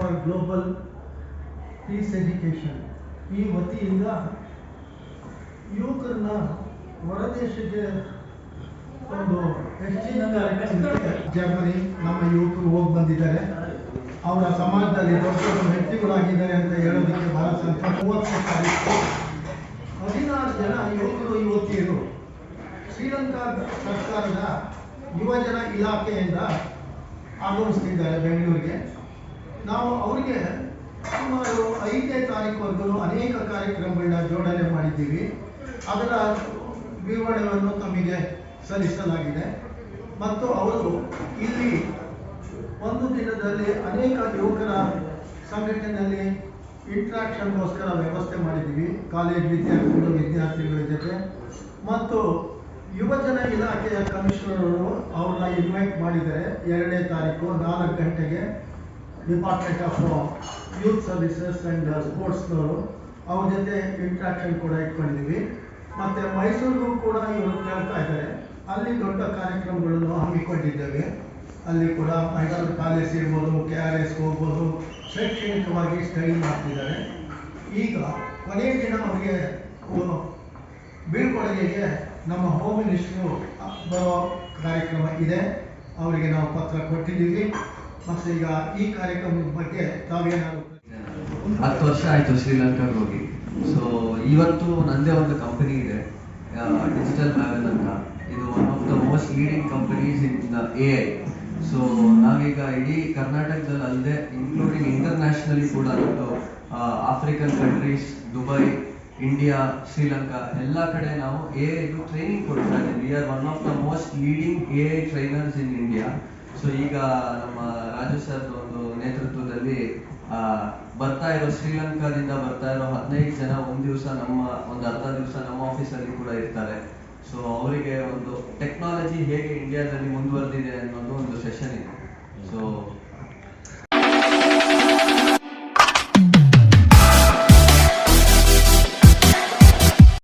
For global piece education ಈ ವತಿಯಿಂದ ಯುವಕರನ್ನ ಹೊರದೇಶಕ್ಕೆ ಒಂದು ಹೆಚ್ಚಿನ ಜರ್ಮನಿ ನಮ್ಮ ಯುವಕರು ಹೋಗಿ ಬಂದಿದ್ದಾರೆ. ಅವರ ಸಮಾಜದಲ್ಲಿ ದೊಡ್ಡ ವ್ಯಕ್ತಿಗಳಾಗಿದ್ದಾರೆ ಅಂತ ಹೇಳೋದಕ್ಕೆ ಬಹಳ ಸಂತೋಷ ಮೂವತ್ತು ಹದಿನಾರು ಜನ ಯುವಕರು ಯುವತಿಯರು. ಶ್ರೀಲಂಕಾ ಸರ್ಕಾರದ ಯುವಜನ ಇಲಾಖೆಯಿಂದ ಆಗಮಿಸ್ತಿದ್ದಾರೆ ಬೆಂಗಳೂರಿಗೆ. ನಾವು ಅವರಿಗೆ ಸುಮಾರು ಐದನೇ ತಾರೀಕುವರೆಗೂ ಅನೇಕ ಕಾರ್ಯಕ್ರಮಗಳನ್ನ ಜೋಡಣೆ ಮಾಡಿದ್ದೀವಿ. ಅದರ ವಿವರಣೆಯನ್ನು ತಮಗೆ ಸಲ್ಲಿಸಲಾಗಿದೆ. ಮತ್ತು ಅವರು ಇಲ್ಲಿ ಒಂದು ದಿನದಲ್ಲಿ ಅನೇಕ ಯುವಕರ ಸಂಘಟನೆಯಲ್ಲಿ ಇಂಟ್ರಾಕ್ಷನ್ಗೋಸ್ಕರ ವ್ಯವಸ್ಥೆ ಮಾಡಿದ್ದೀವಿ. ಕಾಲೇಜ್ ವಿದ್ಯಾರ್ಥಿಗಳು, ವಿದ್ಯಾರ್ಥಿಗಳ ಜೊತೆ. ಮತ್ತು ಯುವಜನ ಇಲಾಖೆಯ ಅವರು ಅವ್ರನ್ನ ಇನ್ವೈಟ್ ಮಾಡಿದ್ದಾರೆ. ಎರಡನೇ ತಾರೀಕು ನಾಲ್ಕು ಗಂಟೆಗೆ. Department of youth services and ಸ್ಪೋರ್ಟ್ಸ್ನವರು ಅವ್ರ ಜೊತೆ ಇಂಟ್ರಾಕ್ಷನ್ ಕೂಡ ಇಟ್ಕೊಂಡಿದ್ದೀವಿ. ಮತ್ತು ಮೈಸೂರಿಗೂ ಕೂಡ ಇವರು ಕೇಳ್ತಾ ಇದ್ದಾರೆ. ಅಲ್ಲಿ ದೊಡ್ಡ ಕಾರ್ಯಕ್ರಮಗಳನ್ನು ಹಮ್ಮಿಕೊಂಡಿದ್ದೇವೆ. ಅಲ್ಲಿ ಕೂಡ ಮೈಸೂರು ಕಾಲೇಜ್ ಇರ್ಬೋದು ಕೆ ಆರ್ ಎಸ್ ಹೋಗ್ಬೋದು, ಶೈಕ್ಷಣಿಕವಾಗಿ ಸ್ಟಡಿ ಮಾಡ್ತಿದ್ದಾರೆ. ಈಗ ಕೊನೆಯ ದಿನ ಅವರಿಗೆ ಬೀಳ್ಕೊಡುಗೆಗೆ ನಮ್ಮ ಹೋಮ್ ಮಿನಿಸ್ಟ್ರು ಬರೋ ಕಾರ್ಯಕ್ರಮ ಇದೆ. ಅವರಿಗೆ ನಾವು ಪತ್ರ ಕೊಟ್ಟಿದ್ದೀವಿ. ಈಗ ಈ ಕಾರ್ಯಕ್ರಮದ ಬಗ್ಗೆ ತಾವೇನಾದ್ರು ಹತ್ತು ವರ್ಷ ಆಯ್ತು ಶ್ರೀಲಂಕಾಗೆ ಹೋಗಿ. ಸೊ ಇವತ್ತು ನಂದೇ ಒಂದು ಕಂಪನಿ ಇದೆ ಡಿಜಿಟಲ್ ಮ್ಯಾವೆಲ್ ಅಂತ. ಇದು one of the most leading companies in A I so ನಾವೀಗ ಇಡೀ ಕರ್ನಾಟಕದಲ್ಲಿ ಅಲ್ಲದೆ ಇನ್ಕ್ಲೂಡಿಂಗ್ ಇಂಟರ್ನ್ಯಾಷನಲಿ ಕೂಡ ನಮ್ಮದು African countries Dubai India Sri Lanka ಎಲ್ಲ ಕಡೆ ನಾವು ಎ ಐದು ಟ್ರೈನಿಂಗ್ ಕೊಡ್ತಾ ಇದ್ದೀವಿ we are one of the most leading A I trainers in India so ಈಗ ನಮ್ಮ ರಾಜು ಸರ್ ಒಂದು ನೇತೃತ್ವದಲ್ಲಿ ಆ, ಬರ್ತಾ ಇರೋ ಶ್ರೀಲಂಕಾದಿಂದ ಬರ್ತಾ ಇರೋ ಹದಿನೈದು ಜನ ಒಂದ್ ದಿವಸ ನಮ್ಮ ಒಂದು ಅರ್ಧ ದಿವಸ ನಮ್ಮ ಆಫೀಸಲ್ಲಿ ಕೂಡ ಇರ್ತಾರೆ. ಸೊ ಅವರಿಗೆ ಒಂದು ಟೆಕ್ನಾಲಜಿ ಹೇಗೆ ಇಂಡಿಯಾದಲ್ಲಿ ಮುಂದುವರೆದಿದೆ ಅನ್ನೋದು ಒಂದು